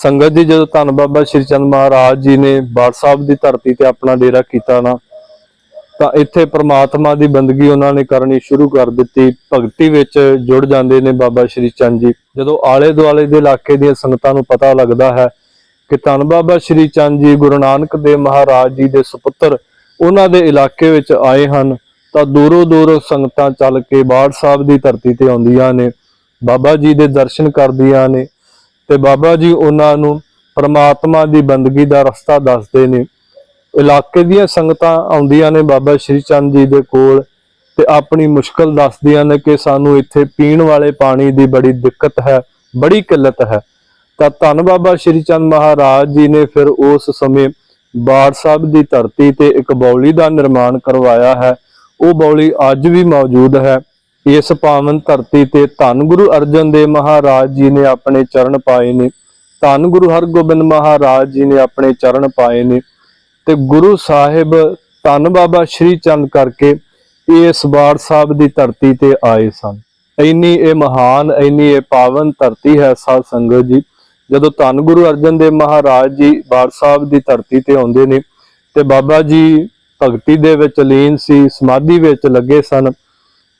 ਸੰਗਤ ਜੀ, ਜਦੋਂ ਧੰਨ ਬਾਬਾ ਸ਼੍ਰੀ ਚੰਦ ਮਹਾਰਾਜ ਜੀ ਨੇ ਬਾੜ ਸਾਹਿਬ ਦੀ ਧਰਤੀ ਤੇ ਆਪਣਾ ਡੇਰਾ ਕੀਤਾ ਨਾ, ਤਾਂ ਇੱਥੇ ਪ੍ਰਮਾਤਮਾ ਦੀ ਬੰਦਗੀ ਉਹਨਾਂ ਨੇ ਕਰਨੀ ਸ਼ੁਰੂ ਕਰ ਦਿੱਤੀ। ਭਗਤੀ ਵਿੱਚ ਜੁੜ ਜਾਂਦੇ ਨੇ ਬਾਬਾ ਸ਼੍ਰੀ ਚੰਦ ਜੀ। ਜਦੋਂ ਆਲੇ ਦੁਆਲੇ ਦੇ ਇਲਾਕੇ ਦੀਆਂ ਸੰਗਤਾਂ ਨੂੰ ਪਤਾ ਲੱਗਦਾ ਹੈ ਕਿ ਧੰਨ ਬਾਬਾ ਸ਼੍ਰੀ ਚੰਦ ਜੀ ਗੁਰੂ ਨਾਨਕ ਦੇਵ ਮਹਾਰਾਜ ਜੀ ਦੇ ਸੁਪੁੱਤਰ ਉਹਨਾਂ ਦੇ ਇਲਾਕੇ ਵਿੱਚ ਆਏ ਹਨ, ਤਾਂ ਦੂਰੋਂ ਦੂਰੋਂ ਸੰਗਤਾਂ ਚੱਲ ਕੇ ਬਾੜ ਸਾਹਿਬ ਦੀ ਧਰਤੀ ਤੇ ਆਉਂਦੀਆਂ ਨੇ, ਬਾਬਾ ਜੀ ਦੇ ਦਰਸ਼ਨ ਕਰਦੀਆਂ ਨੇ ਤੇ ਬਾਬਾ ਜੀ ਉਹਨਾਂ ਨੂੰ ਪਰਮਾਤਮਾ ਦੀ ਬੰਦਗੀ ਦਾ ਰਸਤਾ ਦੱਸਦੇ ਨੇ। ਇਲਾਕੇ ਦੀਆਂ ਸੰਗਤਾਂ ਆਉਂਦੀਆਂ ਨੇ ਬਾਬਾ ਸ਼੍ਰੀ ਚੰਦ ਜੀ ਦੇ ਕੋਲ ਤੇ ਆਪਣੀ ਮੁਸ਼ਕਲ ਦੱਸਦੀਆਂ ਨੇ ਕਿ ਸਾਨੂੰ ਇੱਥੇ ਪੀਣ ਵਾਲੇ ਪਾਣੀ ਦੀ ਬੜੀ ਦਿੱਕਤ ਹੈ, ਬੜੀ ਕਿੱਲਤ ਹੈ। ਤਾਂ ਧੰਨ ਬਾਬਾ ਸ਼੍ਰੀ ਚੰਦ ਮਹਾਰਾਜ ਜੀ ਨੇ ਫਿਰ ਉਸ ਸਮੇਂ ਬਾੜ ਸਾਹਿਬ ਦੀ ਧਰਤੀ ਤੇ ਇੱਕ ਬੌਲੀ ਦਾ ਨਿਰਮਾਣ ਕਰਵਾਇਆ ਹੈ। ਉਹ ਬੌਲੀ ਅੱਜ ਵੀ ਮੌਜੂਦ ਹੈ। ਇਸ ਪਾਵਨ ਧਰਤੀ ਤੇ ਧੰਨ ਗੁਰੂ ਅਰਜਨ ਦੇਵ ਮਹਾਰਾਜ ਜੀ ਨੇ ਆਪਣੇ ਚਰਨ ਪਾਏ ਨੇ। ਧੰਨ ਗੁਰੂ ਹਰਗੋਬਿੰਦ ਮਹਾਰਾਜ ਜੀ ਨੇ ਆਪਣੇ ਚਰਨ ਪਾਏ ਨੇ ਤੇ ਗੁਰੂ ਸਾਹਿਬ ਧੰਨ ਬਾਬਾ ਸ਼੍ਰੀ ਚੰਦ ਕਰਕੇ ਇਸ ਬਾੜ ਸਾਹਿਬ ਦੀ ਧਰਤੀ ਤੇ ਆਏ ਸਨ। ਇੰਨੀ ਇਹ ਮਹਾਨ, ਇੰਨੀ ਇਹ ਪਾਵਨ ਧਰਤੀ ਹੈ ਸਾਧ ਸੰਗਤ ਜੀ, ਜਦੋਂ ਧੰਨ ਗੁਰੂ ਅਰਜਨ ਦੇਵ ਮਹਾਰਾਜ ਜੀ ਬਾੜ ਸਾਹਿਬ ਦੀ ਧਰਤੀ ਤੇ ਆਉਂਦੇ ਨੇ ਤੇ ਬਾਬਾ ਜੀ ਭਗਤੀ ਦੇ ਵਿੱਚ ਲੀਨ ਸੀ, ਸਮਾਧੀ ਵਿੱਚ ਲੱਗੇ ਸਨ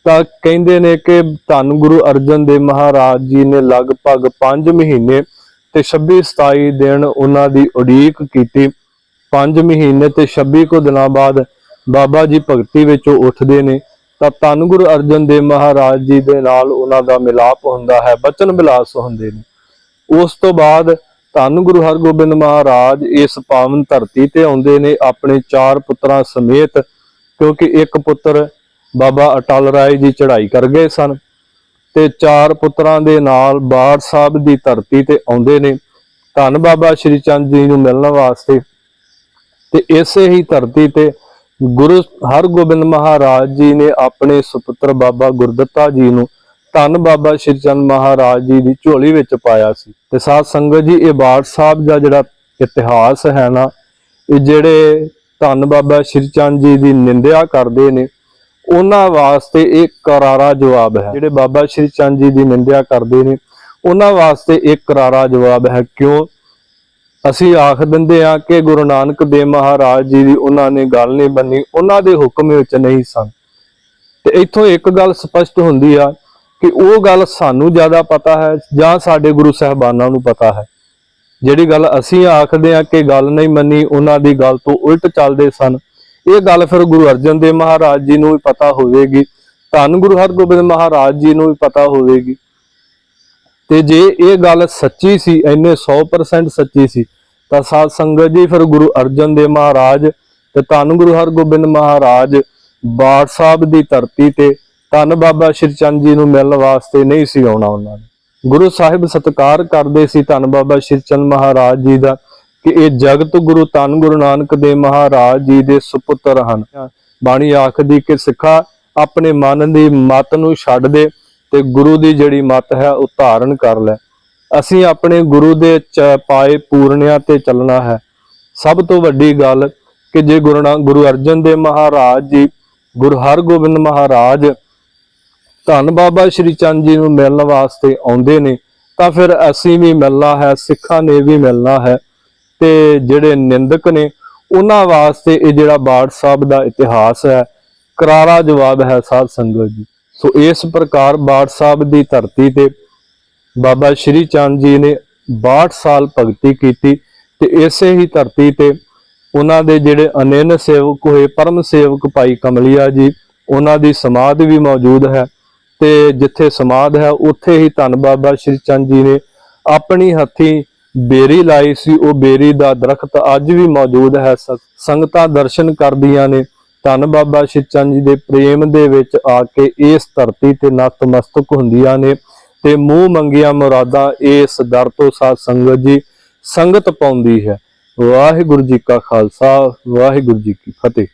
ਤਾਂ ਕਹਿੰਦੇ ਨੇ ਕਿ ਧੰਨ ਗੁਰੂ ਅਰਜਨ ਦੇਵ ਮਹਾਰਾਜ ਜੀ ਨੇ ਲਗਭਗ 5 ਮਹੀਨੇ ਤੇ 26 27 ਦਿਨ ਉਹਨਾਂ ਦੀ ਉਡੀਕ ਕੀਤੀ। 5 ਮਹੀਨੇ ਤੇ 26 ਕੁ ਦਿਨਾਂ ਬਾਅਦ ਬਾਬਾ ਜੀ ਭਗਤੀ ਵਿੱਚੋਂ ਉੱਠਦੇ ਨੇ। ਤਾਂ ਧੰਨ ਗੁਰੂ ਅਰਜਨ ਦੇਵ ਮਹਾਰਾਜ ਜੀ ਦੇ ਨਾਲ ਉਹਨਾਂ ਦਾ ਮਿਲਾਪ ਹੁੰਦਾ ਹੈ, ਬਚਨ ਵਿਲਾਸ ਹੁੰਦੇ ਨੇ। ਉਸ ਤੋਂ ਬਾਅਦ ਧੰਨ ਗੁਰੂ ਹਰਗੋਬਿੰਦ ਮਹਾਰਾਜ ਇਸ ਪਾਵਨ ਧਰਤੀ ਤੇ ਆਉਂਦੇ ਨੇ, ਆਪਣੇ ਚਾਰ ਪੁੱਤਰਾਂ ਸਮੇਤ, ਕਿਉਂਕਿ ਇੱਕ ਪੁੱਤਰ ਬਾਬਾ ਅਟਲ ਰਾਏ ਜੀ ਚੜ੍ਹਾਈ ਕਰ ਗਏ ਸਨ ਤੇ ਚਾਰ ਪੁੱਤਰਾਂ ਦੇ ਨਾਲ ਬਾੜ ਸਾਹਿਬ ਦੀ ਧਰਤੀ ਤੇ ਆਉਂਦੇ ਨੇ। ਧੰਨ ਬਾਬਾ ਸ਼੍ਰੀ ਚੰਦ ਜੀ ਨੂੰ ਮਿਲਣ ਵਾਸਤੇ। ਤੇ ਇਸੇ ਹੀ ਧਰਤੀ ਤੇ ਗੁਰੂ ਹਰਗੋਬਿੰਦ ਮਹਾਰਾਜ ਜੀ ਨੇ ਆਪਣੇ ਸੁਪੁੱਤਰ ਬਾਬਾ ਗੁਰਦੱਤਾ ਜੀ ਨੂੰ ਧੰਨ ਬਾਬਾ ਸ਼੍ਰੀ ਚੰਦ ਮਹਾਰਾਜ ਜੀ ਦੀ ਝੋਲੀ ਵਿੱਚ ਪਾਇਆ ਸੀ। ਤੇ ਸਾਧ ਸੰਗਤ ਜੀ, ਇਹ ਬਾੜ ਸਾਹਿਬ ਦਾ ਜਿਹੜਾ ਇਤਿਹਾਸ ਹੈ ਨਾ, ਇਹ ਜਿਹੜੇ ਧੰਨ ਬਾਬਾ ਸ਼੍ਰੀ ਚੰਦ ਜੀ ਦੀ ਨਿੰਦਿਆ ਕਰਦੇ ਨੇ ਉਹਨਾਂ ਵਾਸਤੇ ਇਹ ਕਰਾਰਾ ਜਵਾਬ ਹੈ। ਜਿਹੜੇ ਬਾਬਾ ਸ਼੍ਰੀ ਚੰਦ ਜੀ ਦੀ ਨਿੰਦਿਆ ਕਰਦੇ ਨੇ, ਉਹਨਾਂ ਵਾਸਤੇ ਇਹ ਕਰਾਰਾ ਜਵਾਬ ਹੈ। ਕਿਉਂ? ਅਸੀਂ ਆਖ ਦਿੰਦੇ ਆ ਕਿ ਗੁਰੂ ਨਾਨਕ ਦੇਵ ਮਹਾਰਾਜ ਜੀ ਦੀ ਉਹਨਾਂ ਨੇ ਗੱਲ ਨਹੀਂ ਬੰਨੀ, ਉਹਨਾਂ ਦੇ ਹੁਕਮ ਵਿੱਚ ਨਹੀਂ ਸਨ। ਤੇ ਇੱਥੋਂ ਇੱਕ ਗੱਲ ਸਪਸ਼ਟ ਹੁੰਦੀ ਆ ਕਿ ਉਹ ਗੱਲ ਸਾਨੂੰ ਜ਼ਿਆਦਾ ਪਤਾ ਹੈ ਜਾਂ ਸਾਡੇ ਗੁਰੂ ਸਾਹਿਬਾਨਾਂ ਨੂੰ ਪਤਾ ਹੈ। ਜਿਹੜੀ ਗੱਲ ਅਸੀਂ ਆਖਦੇ ਆ ਕਿ ਗੱਲ ਨਹੀਂ ਮੰਨੀ, ਉਹਨਾਂ ਦੀ ਗੱਲ ਤੋਂ ਉਲਟ ਚੱਲਦੇ ਸਨ। ਇਹ ਗੱਲ ਫਿਰ ਗੁਰੂ ਅਰਜਨ ਦੇਵ ਮਹਾਰਾਜ ਜੀ ਨੂੰ ਵੀ ਪਤਾ ਹੋਵੇਗੀ। ਧੰਨ ਗੁਰੂ ਹਰਗੋਬਿੰਦ ਮਹਾਰਾਜ ਜੀ ਨੂੰ ਵੀ ਪਤਾ ਹੋਵੇਗੀ। ਤੇ ਜੇ ਇਹ ਗੱਲ ਸੱਚੀ ਸੀ, ਇੰਨੇ 100% ਸੱਚੀ ਸੀ, ਤਾਂ ਸਾਧ ਸੰਗਤ ਜੀ ਫਿਰ ਗੁਰੂ ਅਰਜਨ ਦੇਵ ਮਹਾਰਾਜ ਤੇ ਧੰਨ ਗੁਰੂ ਹਰਗੋਬਿੰਦ ਮਹਾਰਾਜ ਬਾੜ ਸਾਹਿਬ ਦੀ ਧਰਤੀ ਤੇ ਧੰਨ ਬਾਬਾ ਸ਼੍ਰੀ ਚੰਦ ਜੀ ਨੂੰ ਮਿਲਣ ਵਾਸਤੇ ਨਹੀਂ ਸੀ ਆਉਣਾ ਉਹਨਾਂ ਨੇ। ਗੁਰੂ ਸਾਹਿਬ ਸਤਿਕਾਰ ਕਰਦੇ ਸੀ ਧੰਨ ਬਾਬਾ ਸ਼੍ਰੀ ਚੰਦ ਮਹਾਰਾਜ ਜੀ ਦਾ। ਕਿ ਇਹ ਜਗਤ ਗੁਰੂ ਧੰਨ ਗੁਰੂ ਨਾਨਕ ਦੇਵ ਮਹਾਰਾਜ ਜੀ ਦੇ ਸੁਪੁੱਤਰ ਹਨ। ਬਾਣੀ ਆਖਦੀ ਕਿ ਸਿੱਖਾ ਆਪਣੇ ਮਨ ਦੀ ਮਤ ਨੂੰ ਛੱਡ ਦੇ ਤੇ ਗੁਰੂ ਦੀ ਜਿਹੜੀ ਮਤ ਹੈ ਉਹ ਧਾਰਨ ਕਰ ਲੈ। ਅਸੀਂ ਆਪਣੇ ਗੁਰੂ ਦੇ ਚ ਪਾਏ ਪੂਰਨਿਆਂ ਤੇ ਚੱਲਣਾ ਹੈ। ਸਭ ਤੋਂ ਵੱਡੀ ਗੱਲ ਕਿ ਜੇ ਗੁਰੂ ਨਾ ਗੁਰੂ ਅਰਜਨ ਦੇਵ ਮਹਾਰਾਜ ਜੀ, ਗੁਰੂ ਹਰਗੋਬਿੰਦ ਮਹਾਰਾਜ ਧੰਨ ਬਾਬਾ ਸ਼੍ਰੀ ਚੰਦ ਜੀ ਨੂੰ ਮਿਲਣ ਵਾਸਤੇ ਆਉਂਦੇ ਨੇ, ਤਾਂ ਫਿਰ ਅਸੀਂ ਵੀ ਮਿਲਣਾ ਹੈ, ਸਿੱਖਾਂ ਨੇ ਵੀ ਮਿਲਣਾ ਹੈ। ਤੇ ਜਿਹੜੇ ਨਿੰਦਕ ਨੇ, ਉਹਨਾਂ ਵਾਸਤੇ ਇਹ ਜਿਹੜਾ ਬਾੜ ਸਾਹਿਬ ਦਾ ਇਤਿਹਾਸ ਹੈ, ਕਰਾਰਾ ਜਵਾਬ ਹੈ ਸਾਧ ਸੰਗਤ ਜੀ। ਸੋ ਇਸ ਪ੍ਰਕਾਰ ਬਾੜ ਸਾਹਿਬ ਦੀ ਧਰਤੀ ਤੇ ਬਾਬਾ ਸ਼੍ਰੀ ਚੰਦ ਜੀ ਨੇ 62 ਸਾਲ ਭਗਤੀ ਕੀਤੀ ਤੇ ਇਸੇ ਹੀ ਧਰਤੀ ਤੇ ਉਹਨਾਂ ਦੇ ਜਿਹੜੇ ਅਨੰਨ ਸੇਵਕ ਹੋਏ, ਪਰਮ ਸੇਵਕ ਭਾਈ ਕਮਲੀਆ ਜੀ, ਉਹਨਾਂ ਦੀ ਸਮਾਧ ਵੀ ਮੌਜੂਦ ਹੈ ਤੇ ਜਿੱਥੇ ਸਮਾਧ ਹੈ, ਉੱਥੇ ਹੀ ਧੰਨ ਬਾਬਾ ਸ਼੍ਰੀ ਚੰਦ ਜੀ ਨੇ ਆਪਣੀ ਹੱਥੀ ਬੇਰੀ ਲਾਈ ਸੀ, ਉਹ ਬੇਰੀ ਦਾ ਦਰਖਤ ਅੱਜ ਵੀ ਮੌਜੂਦ ਹੈ। ਸ- ਸੰਗਤਾਂ ਦਰਸ਼ਨ ਕਰਦੀਆਂ ਨੇ। ਧੰਨ ਬਾਬਾ ਸ਼੍ਰੀ ਜੀ ਦੇ ਪ੍ਰੇਮ ਦੇ ਵਿੱਚ ਆ ਕੇ ਇਸ ਧਰਤੀ ਤੇ ਨਤਮਸਤਕ ਹੁੰਦੀਆਂ ਨੇ ਤੇ ਮੂੰਹ ਮੰਗੀਆਂ ਮੁਰਾਦਾਂ ਇਸ ਦਰ ਤੋਂ ਸਾਧ ਸੰਗਤ ਜੀ ਸੰਗਤ ਪਾਉਂਦੀ ਹੈ। ਵਾਹਿਗੁਰੂ ਜੀ ਕਾ ਖਾਲਸਾ, ਵਾਹਿਗੁਰੂ ਜੀ ਕੀ ਫਤਿਹ।